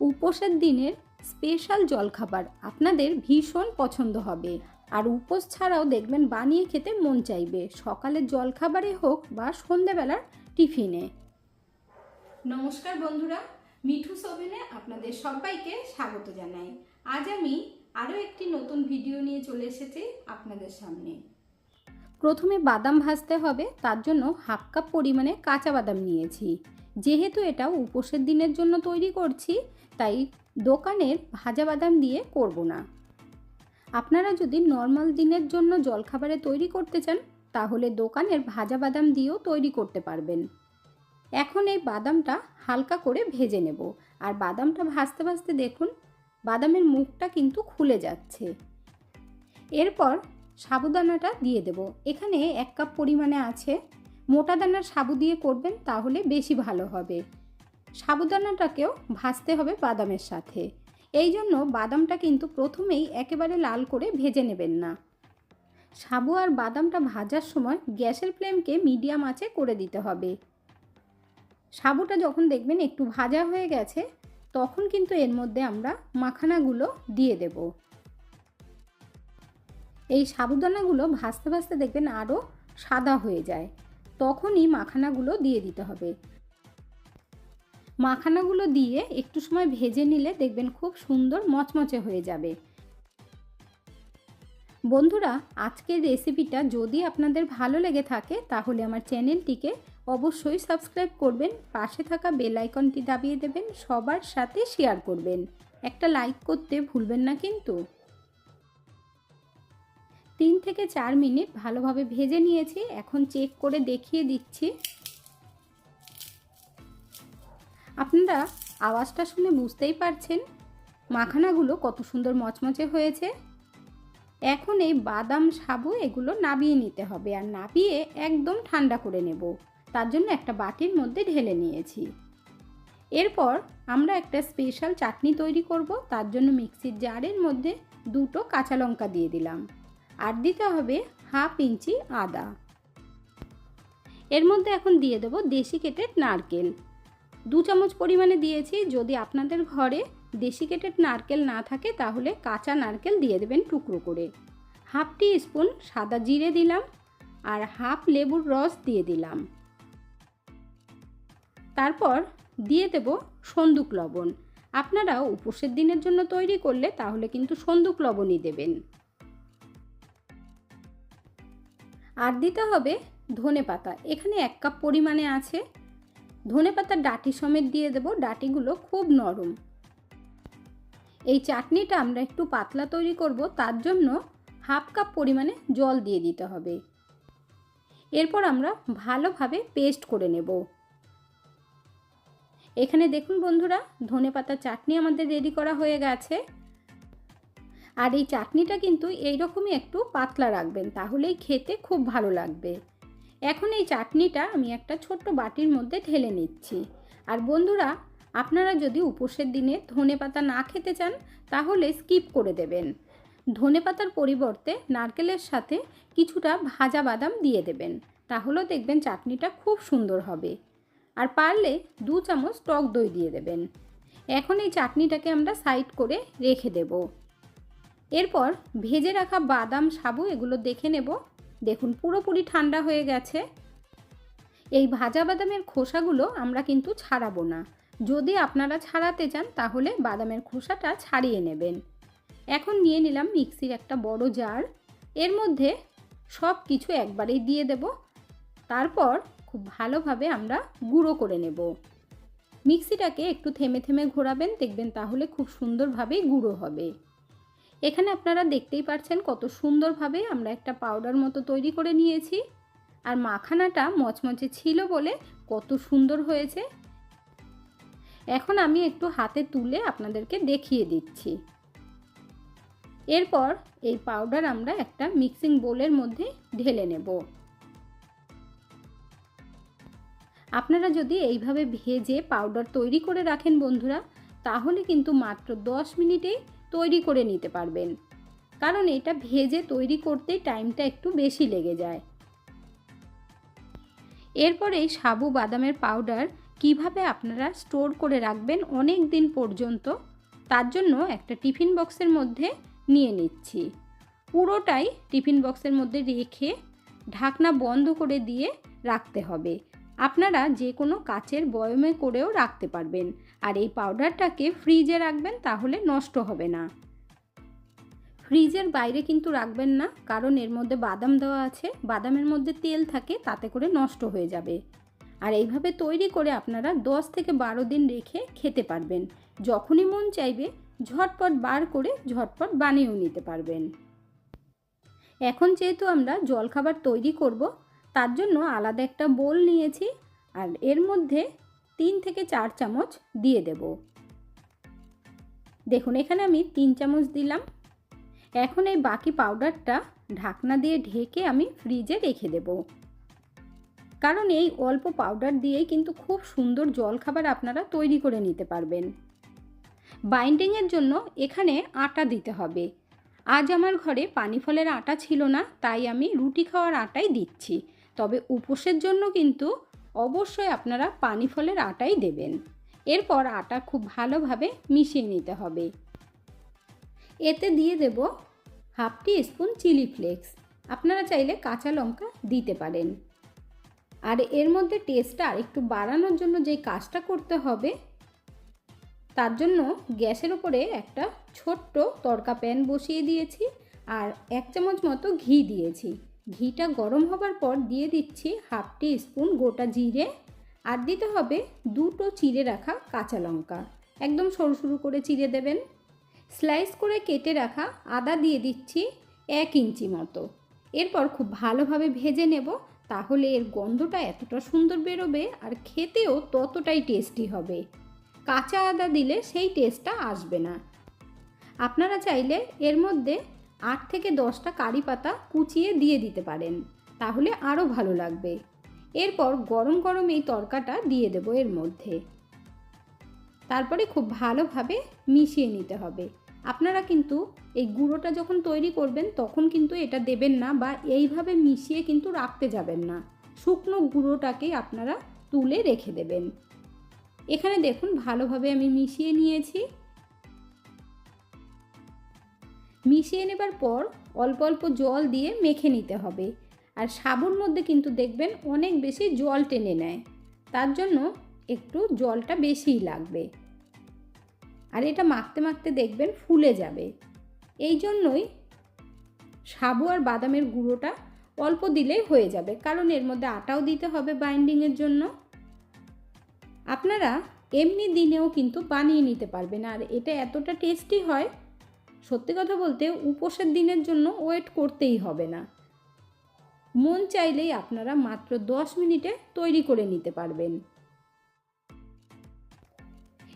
উপোসের দিনের স্পেশাল জলখাবার আপনাদের ভীষণ পছন্দ হবে। আর উপোস ছাড়াও দেখবেন বানিয়ে খেতে মন চাইবে। সকালের জলখাবারে হোক বা সন্ধেবেলার টিফিনে। নমস্কার বন্ধুরা, মিঠু সোভেনে আপনাদের সবাইকে স্বাগত জানাই। আজ আমি আরও একটি নতুন ভিডিও নিয়ে চলে এসেছি আপনাদের সামনে। প্রথমে বাদাম ভাজতে হবে, তার জন্য হাফ কাপ পরিমাণে কাঁচা বাদাম নিয়েছি। যেহেতু এটা উপোসের দিনের জন্য তৈরি করছি, তাই দোকানের ভাজা বাদাম দিয়ে করব না। আপনারা যদি নর্মাল দিনের জন্য জলখাবারে তৈরি করতে চান, তাহলে দোকানের ভাজা বাদাম দিয়েও তৈরি করতে পারবেন। এখন এই বাদামটা হালকা করে ভেজে নেব, আর বাদামটা ভাজতে ভাজতে দেখুন, বাদামের মুখটা কিন্তু খুলে যাচ্ছে। এরপর সাবুদানাটা দিয়ে দেব। এখানে এক কাপ পরিমাণে আছে মোটা দানার সাবু দিয়ে করবেন তাহলে বেশি ভালো হবে। সাবুদানাটাকেও ভাজতে হবে বাদামের সাথে। এই জন্য বাদামটা কিন্তু প্রথমেই একেবারে লাল করে ভেজে নেবেন না। সাবু আর বাদামটা ভাজার সময় গ্যাসের ফ্লেমকে মিডিয়াম আঁচে করে দিতে হবে। সাবুটা যখন দেখবেন একটু ভাজা হয়ে গেছে, তখন কিন্তু এর মধ্যে আমরা মাখানাগুলো দিয়ে দেব। এই সাবুদানাগুলো ভাজতে ভাজতে দেখবেন আরও সাদা হয়ে যায়। তখনই মাখানাগুলো দিয়ে দিতে হবে। মাখানাগুলো দিয়ে একটু সময় ভেজে নিলে দেখবেন খুব সুন্দর মচমচে হয়ে যাবে। বন্ধুরা, আজকের রেসিপিটা যদি আপনাদের ভালো লেগে থাকে, তাহলে আমার চ্যানেলটিকে অবশ্যই সাবস্ক্রাইব করবেন, পাশে থাকা বেল আইকনটি দাবিয়ে দেবেন, সবার সাথে শেয়ার করবেন। একটা লাইক করতে ভুলবেন না কিন্তু। তিন থেকে চার মিনিট ভালোভাবে ভেজে নিয়েছি। এখন চেক করে দেখিয়ে দিচ্ছি। আপনারা আওয়াজটা শুনে বুঝতেই পারছেন মাখানাগুলো কত সুন্দর মচমচে হয়েছে। এখন এই বাদাম সাবু এগুলো নাবিয়ে নিতে হবে আর নাবিয়ে একদম ঠান্ডা করে নেব। তার জন্য একটা বাটির মধ্যে ঢেলে নিয়েছি। এরপর আমরা একটা স্পেশাল চাটনি তৈরি করব। তার জন্য মিক্সির জারের মধ্যে দুটো কাঁচা লঙ্কা দিয়ে দিলাম। আর দিতে হবে হাফ ইঞ্চি আদা। এর মধ্যে এখন দিয়ে দেবো দেশি কেটের নারকেল। দু চামচ পরিমাণে দিয়েছি, যদি আপনাদের ঘরে দেশি কেটের নারকেল না থাকে, তাহলে কাঁচা নারকেল দিয়ে দেবেন টুকরো করে। হাফ টি স্পুন সাদা জিরে দিলাম আর হাফ লেবুর রস দিয়ে দিলাম। তারপর দিয়ে দেব সন্দুক লবণ। আপনারা উপোসের দিনের জন্য তৈরি করলে তাহলে কিন্তু সন্দুক লবণই দেবেন। আর দিতে হবে ধনে পাতা। এখানে এক কাপ পরিমাণে আছে। ধনে পাতার ডাটি সমেত দিয়ে দেব। ডাটিগুলো খুব নরম। এই চাটনিটা আমরা একটু পাতলা তৈরি করব। তার জন্য হাফ কাপ পরিমাণে জল দিয়ে দিতে হবে। এরপর আমরা ভালোভাবে পেস্ট করে নেব। এখানে দেখুন বন্ধুরা, ধনে পাতার চাটনি আমাদের রেডি করা হয়ে গেছে। আর এই চাটনিটা কিন্তু এইরকমই একটু পাতলা রাখবেন, তাহলেই খেতে খুব ভালো লাগবে। এখন এই চাটনিটা আমি একটা ছোট্ট বাটির মধ্যে ঢেলে নিচ্ছি। আর বন্ধুরা, আপনারা যদি উপোসের দিনে ধনে পাতা না খেতে চান, তাহলে স্কিপ করে দেবেন। ধনে পাতার পরিবর্তে নারকেলের সাথে কিছুটা ভাজা বাদাম দিয়ে দেবেন, তাহলেও দেখবেন চাটনিটা খুব সুন্দর হবে। আর পারলে দু চামচ টক দই দিয়ে দেবেন। এখন এই চাটনিটাকে আমরা সাইড করে রেখে দেব। এরপর ভেজে রাখা বাদাম, সাবু এগুলো দেখে নেব। দেখুন, পুরোপুরি ঠান্ডা হয়ে গেছে। এই ভাজা বাদামের খোসাগুলো আমরা কিন্তু ছাড়াবো না। যদি আপনারা ছাড়াতে চান, তাহলে বাদামের খোসাটা ছাড়িয়ে নেবেন। এখন নিয়ে নিলাম মিক্সির একটা বড় জার। এর মধ্যে সব কিছু একবারেই দিয়ে দেব। তারপর খুব ভালোভাবে আমরা গুঁড়ো করে নেব। মিক্সিটাকে একটু থেমে থেমে ঘোরাবেন, দেখবেন তাহলে খুব সুন্দরভাবেই গুঁড়ো হবে। এখানে আপনারা দেখতেই পাচ্ছেন কত সুন্দরভাবে আমরা একটা পাউডার মতো তৈরি করে নিয়েছি। আর মাখানাটা মচমচে ছিল বলে কত সুন্দর হয়েছে। এখন আমি একটু হাতে তুলে আপনাদেরকে দেখিয়ে দিচ্ছি। এরপর এই পাউডার আমরা একটা মিক্সিং বোলের মধ্যে ঢেলে নেব। আপনারা যদি এইভাবে ভেজে পাউডার তৈরি করে রাখেন বন্ধুরা, তাহলে কিন্তু মাত্র দশ মিনিটেই তৈরি করে নিতে পারবেন। কারণ এটা ভেজে তৈরি করতে টাইমটা একটু বেশি লেগে যায়। এরপর এই সাবু বাদামের পাউডার কীভাবে আপনারা স্টোর করে রাখবেন অনেক দিন পর্যন্ত, তার জন্য একটা টিফিন বক্সের মধ্যে নিয়ে নিচ্ছি। পুরোটাই টিফিন বক্সের মধ্যে রেখে ঢাকনা বন্ধ করে দিয়ে রাখতে হবে। আপনারা যে কোনো কাচের বয়মে করেও রাখতে পারবেন। আর এই পাউডারটাকে ফ্রিজে রাখবেন তাহলে নষ্ট হবে না। ফ্রিজের বাইরে কিন্তু রাখবেন না, কারণ এর মধ্যে বাদাম দেওয়া আছে। বাদামের মধ্যে তেল থাকে, তাতে করে নষ্ট হয়ে যাবে। আর এইভাবে তৈরি করে আপনারা দশ থেকে বারো দিন রেখে খেতে পারবেন। যখনই মন চাইবে, ঝটপট বার করে ঝটপট বানিয়েও নিতে পারবেন। এখন যেহেতু আমরা জলখাবার তৈরি করব তার জন্য আলাদা একটা বোল নিয়েছি আর এর মধ্যে তিন থেকে চার চামচ দিয়ে দেব। দেখুন, এখানে আমি তিন চামচ দিলাম। এখন এই বাকি পাউডারটা ঢাকনা দিয়ে ঢেকে আমি ফ্রিজে রেখে দেব। কারণ এই অল্প পাউডার দিয়েই কিন্তু খুব সুন্দর জলখাবার আপনারা তৈরি করে নিতে পারবেন। বাইন্ডিংয়ের জন্য এখানে আটা দিতে হবে। আজ আমার ঘরে পানি ফলের আটা ছিল না, তাই আমি রুটি খাওয়ার আটাই দিচ্ছি। তবে উপোসের জন্য কিন্তু অবশ্যই আপনারা পানি ফলের আটাই দেবেন। এরপর আটা খুব ভালোভাবে মিশিয়ে নিতে হবে। এতে দিয়ে দেব half teaspoon chilli flakes. আপনারা চাইলে কাঁচা লঙ্কা দিতে পারেন। আর এর মধ্যে টেস্টটা আরেকটু বাড়ানোর জন্য যে কাজটা করতে হবে, তার জন্য গ্যাসের ওপরে একটা ছোট্ট তড়কা প্যান বসিয়ে দিয়েছি আর এক চামচ মতো ঘি দিয়েছি। ঘিটা গরম হবার পর দিয়ে দিচ্ছি হাফ টি স্পুন গোটা জিরে। আর দিতে হবে দুটো চিড়ে রাখা কাঁচা লঙ্কা। একদম সরু সরু করে চিড়ে দেবেন। স্লাইস করে কেটে রাখা আদা দিয়ে দিচ্ছি এক ইঞ্চি মতো। এরপর খুব ভালোভাবে ভেজে নেব, তাহলে এর গন্ধটা এতটা সুন্দর বেরোবে আর খেতেও ততটাই টেস্টি হবে। কাঁচা আদা দিলে সেই টেস্টটা আসবে না। আপনারা চাইলে এর মধ্যে আট থেকে দশটা কারি পাতা কুচিয়ে দিয়ে দিতে পারেন, তাহলে আরও ভালো লাগবে। এরপর গরম গরম এই তরকাটা দিয়ে দেবো এর মধ্যে। তারপরে খুব ভালোভাবে মিশিয়ে নিতে হবে। আপনারা কিন্তু এই গুঁড়োটা যখন তৈরি করবেন, তখন কিন্তু এটা দেবেন না বা এইভাবে মিশিয়ে কিন্তু রাখতে যাবেন না। শুকনো গুঁড়োটাকে আপনারা তুলে রেখে দেবেন। এখানে দেখুন, ভালোভাবে আমি মিশিয়ে নিয়েছি। মিশিয়ে নেবার পর অল্প অল্প জল দিয়ে মেখে নিতে হবে। আর সাবুর মধ্যে কিন্তু দেখবেন অনেক বেশি জল টেনে নেয়। তার জন্য একটু জলটা বেশিই লাগবে। আর এটা মাখতে মাখতে দেখবেন ফুলে যাবে। এই জন্যই সাবু আর বাদামের গুঁড়োটা অল্প দিলেই হয়ে যাবে। কারণ এর মধ্যে আটাও দিতে হবে বাইন্ডিংয়ের জন্য। আপনারা এমনি দিনেও কিন্তু বানিয়ে নিতে পারবেন। আর এটা এতটা টেস্টি হয় সত্যি কথা বলতে উপোসের দিনের জন্য ওয়েট করতেই হবে না। মন চাইলেই আপনারা মাত্র দশ মিনিটে তৈরি করে নিতে পারবেন।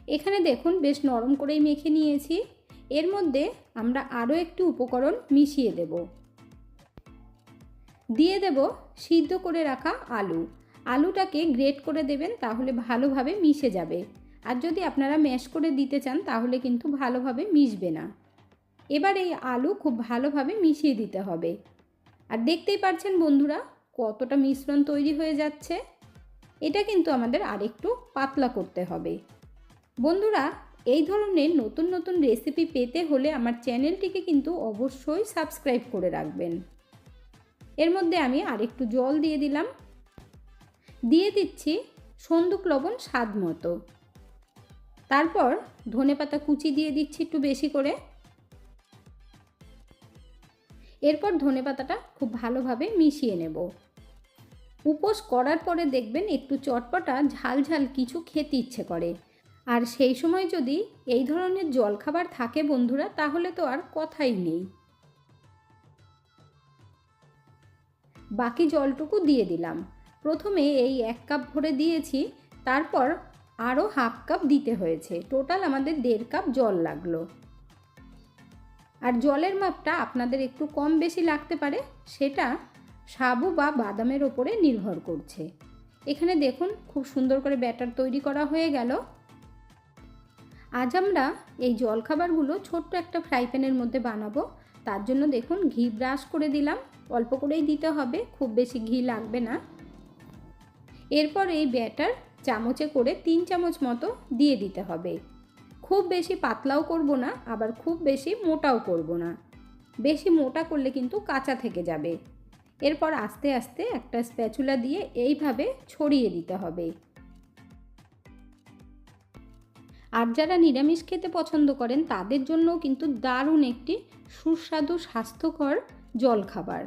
এখানে দেখুন বেশ নরম করেই মেখে নিয়েছি। এর মধ্যে আমরা আরও একটি উপকরণ মিশিয়ে দেব। দিয়ে দেব সিদ্ধ করে রাখা আলু। আলুটাকে গ্রেট করে দেবেন তাহলে ভালোভাবে মিশে যাবে। আর যদি আপনারা ম্যাশ করে দিতে চান তাহলে কিন্তু ভালোভাবে মিশবে না। এবার এই আলু খুব ভালোভাবে মিশিয়ে দিতে হবে। আর দেখতেই পাচ্ছেন বন্ধুরা, কতটা মিশ্রণ তৈরি হয়ে যাচ্ছে। এটা কিন্তু আমাদের আরেকটু পাতলা করতে হবে। বন্ধুরা, এই ধরনের নতুন নতুন রেসিপি পেতে হলে আমার চ্যানেলটিকে কিন্তু অবশ্যই সাবস্ক্রাইব করে রাখবেন। এর মধ্যে আমি আরেকটু জল দিয়ে দিলাম। দিয়ে দিচ্ছি সন্দুক লবণ স্বাদ মতো। তারপর ধনে পাতা কুচি দিয়ে দিচ্ছি একটু বেশি করে। এরপর ধনে পাতাটা খুব ভালোভাবে মিশিয়ে নেব। উপোস করার পরে দেখবেন একটু চটপটা ঝাল ঝাল কিছু খেতে ইচ্ছে করে। আর সেই সময় যদি এই ধরনের জলখাবার থাকে বন্ধুরা, তাহলে তো আর কথাই নেই। বাকি জলটুকু দিয়ে দিলাম। প্রথমে এই এক কাপ ভরে দিয়েছি, তারপর আরও হাফ কাপ দিতে হয়েছে। টোটাল আমাদের দেড় কাপ জল লাগল। আর জলের মাপটা আপনাদের একটু কম বেশি লাগতে পারে, সেটা সাবু বা বাদামের ওপরে নির্ভর করছে। এখানে দেখুন, খুব সুন্দর করে ব্যাটার তৈরি করা হয়ে গেল। আজ আমরা এই জলখাবারগুলো ছোট্ট একটা ফ্রাই প্যানের মধ্যে বানাবো। তার জন্য দেখুন, ঘি ব্রাশ করে দিলাম। অল্প করেই দিতে হবে, খুব বেশি ঘি লাগবে না। এরপর এই ব্যাটার চামচে করে তিন চামচ মতো দিয়ে দিতে হবে। খুব বেশি পাতলাও করব না, আবার খুব বেশি মোটাও করব না। বেশি মোটা করলে কিন্তু কাঁচা থেকে যাবে। এরপর আস্তে আস্তে একটা স্প্যাচুলা দিয়ে এইভাবে ছড়িয়ে দিতে হবে। আর যারা নিরামিষ খেতে পছন্দ করেন, তাদের জন্যও কিন্তু দারুণ একটি সুস্বাদু, স্বাস্থ্যকর জলখাবার।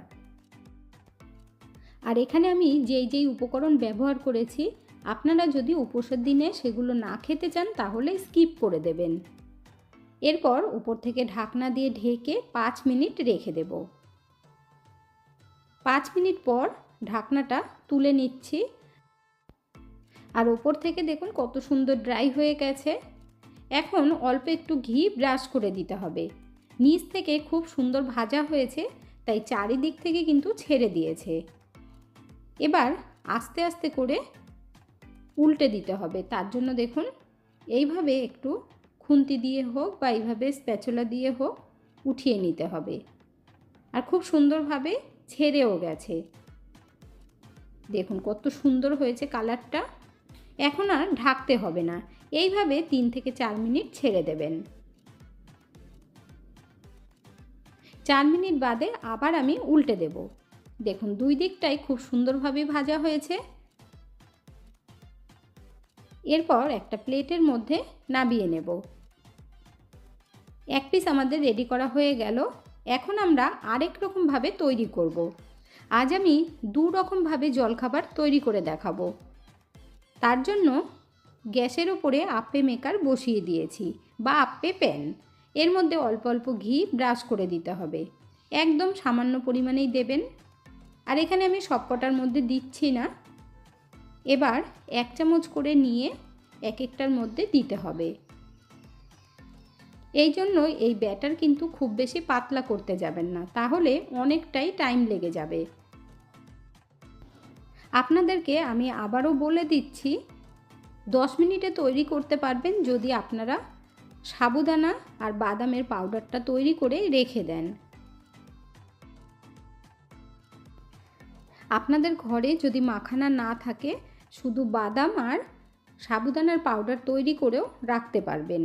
আর এখানে আমি যেই যেই উপকরণ ব্যবহার করেছি আপনারা যদি উপোসের দিনে সেগুলো না খেতে চান, তাহলে স্কিপ করে দেবেন। এরপর উপর থেকে ঢাকনা দিয়ে ঢেকে পাঁচ মিনিট রেখে দেব। পাঁচ মিনিট পর ঢাকনাটা তুলে নিচ্ছি। আর ওপর থেকে দেখুন কত সুন্দর ড্রাই হয়ে গেছে। এখন অল্প একটু ঘি ব্রাশ করে দিতে হবে। নিচ থেকে খুব সুন্দর ভাজা হয়েছে, তাই চারিদিক থেকে কিন্তু ছেড়ে দিয়েছে। এবার আস্তে আস্তে করে উল্টে দিতে হবে। তার জন্য দেখুন, এইভাবে একটু খুন্তি দিয়ে হোক বা এইভাবে স্প্যাচুলা দিয়ে হোক উঠিয়ে নিতে হবে। আর খুব সুন্দরভাবে ছেড়েও গেছে। দেখুন কত সুন্দর হয়েছে কালারটা। এখন আর ঢাকতে হবে না। এইভাবে তিন থেকে চার মিনিট ছেড়ে দেবেন। চার মিনিট বাদে আবার আমি উল্টে দেব। দেখুন দুই দিকটাই খুব সুন্দরভাবে ভাজা হয়েছে। এরপর একটা প্লেটের মধ্যে নাবিয়ে নেব। এক পিস আমাদের রেডি করা হয়ে গেল। এখন আমরা আরেক রকমভাবে তৈরি করব। আজ আমি দু রকমভাবে জলখাবার তৈরি করে দেখাবো। তার জন্য গ্যাসের ওপরে আপ্পে মেকার বসিয়ে দিয়েছি বা আপ্পে প্যান। এর মধ্যে অল্প অল্প ঘি ব্রাশ করে দিতে হবে। একদম সামান্য পরিমাণেই দেবেন। আর এখানে আমি সবকটার মধ্যে দিচ্ছি না। এবার এক চামচ করে নিয়ে এক একটার মধ্যে দিতে হবে। এই জন্য এই ব্যাটার কিন্তু খুব বেশি পাতলা করতে যাবেন না, তাহলে অনেকটাই টাইম লেগে যাবে। আপনাদেরকে আমি আবারও বলে দিচ্ছি, দশ মিনিটে তৈরি করতে পারবেন যদি আপনারা সাবুদানা আর বাদামের পাউডারটা তৈরি করে রেখে দেন। আপনাদের ঘরে যদি মাখানা না থাকে শুধু বাদাম আর সাবুদানার পাউডার তৈরি করেও রাখতে পারবেন।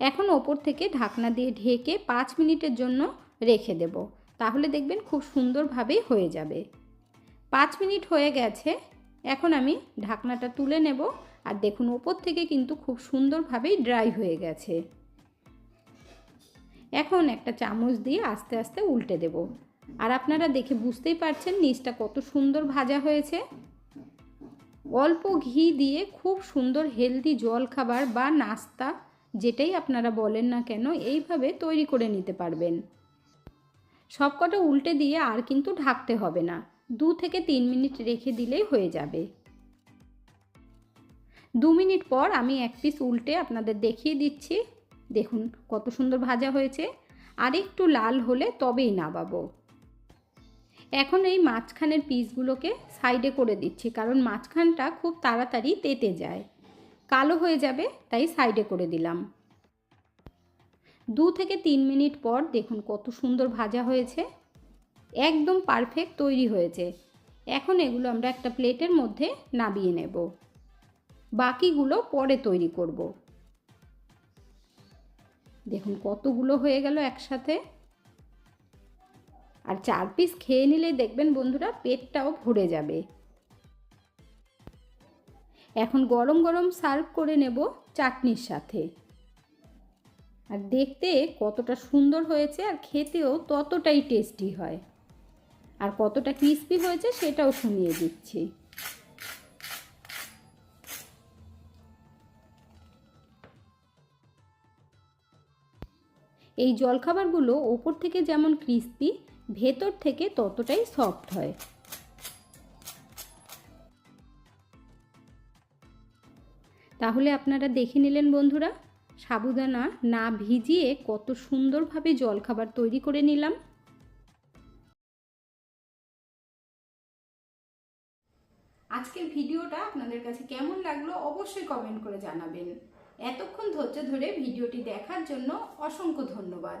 এখন ওপর থেকে ঢাকনা দিয়ে ঢেকে পাঁচ মিনিটের জন্য রেখে দেব। তাহলে দেখবেন খুব সুন্দরভাবেই হয়ে যাবে। পাঁচ মিনিট হয়ে গেছে। এখন আমি ঢাকনাটা তুলে নেব আর দেখুন ওপর থেকে কিন্তু খুব সুন্দরভাবেই ড্রাই হয়ে গেছে। এখন একটা চামচ দিয়ে আস্তে আস্তে উল্টে দেব। আর আপনারা দেখে বুঝতেই পারছেন নিচটা কত সুন্দর ভাজা হয়েছে। অল্প ঘি দিয়ে খুব সুন্দর হেলদি জল খাবার বা নাস্তা যেটাই আপনারা বলেন না কেন এইভাবে তৈরি করে নিতে পারবেন। সবকটা উল্টে দিয়ে আর কিন্তু ঢাকতে হবে না। দু থেকে তিন মিনিট রেখে দিলেই হয়ে যাবে। দু মিনিট পর আমি এক পিস উল্টে আপনাদের দেখিয়ে দিচ্ছি। দেখুন কত সুন্দর ভাজা হয়েছে। আর একটু লাল হলে তবেই নাবাবো এখন এই মাঝখানের পিসগুলোকে সাইডে করে দিচ্ছি, কারণ মাঝখানটা খুব তাড়াতাড়ি তেতে যায়। কালো হয়ে যাবে, তাই সাইডে করে দিলাম। দু থেকে তিন মিনিট পর দেখুন কত সুন্দর ভাজা হয়েছে। একদম পারফেক্ট তৈরি হয়েছে। এখন এগুলো আমরা একটা প্লেটের মধ্যে নাবিয়ে নেব। বাকিগুলো পরে তৈরি করব। দেখুন কতগুলো হয়ে গেল একসাথে। আর চার পিস খেয়ে নিলে দেখবেন বন্ধুরা পেটটাও ভরে যাবে। এখন গরম গরম সার্ভ করে নেব চাটনির সাথে। আর দেখতে কতটা সুন্দর হয়েছে আর খেতেও ততটাই টেস্টি হয়। আর কতটা ক্রিস্পি হয়েছে সেটাও শুনিয়ে দিচ্ছি। এই জলখাবারগুলো ওপর থেকে যেমন ক্রিস্পি ভেতর থেকে ততটাই সফট হয়। তাহলে আপনারা দেখে নিলেন বন্ধুরা, সাবুদানা না ভিজিয়ে কত সুন্দরভাবে জলখাবার তৈরি করে নিলাম। আজকের ভিডিওটা আপনাদের কাছে কেমন লাগল অবশ্যই কমেন্ট করে জানাবেন। এতক্ষণ ধৈর্য ধরে ভিডিওটি দেখার জন্য অসংখ্য ধন্যবাদ।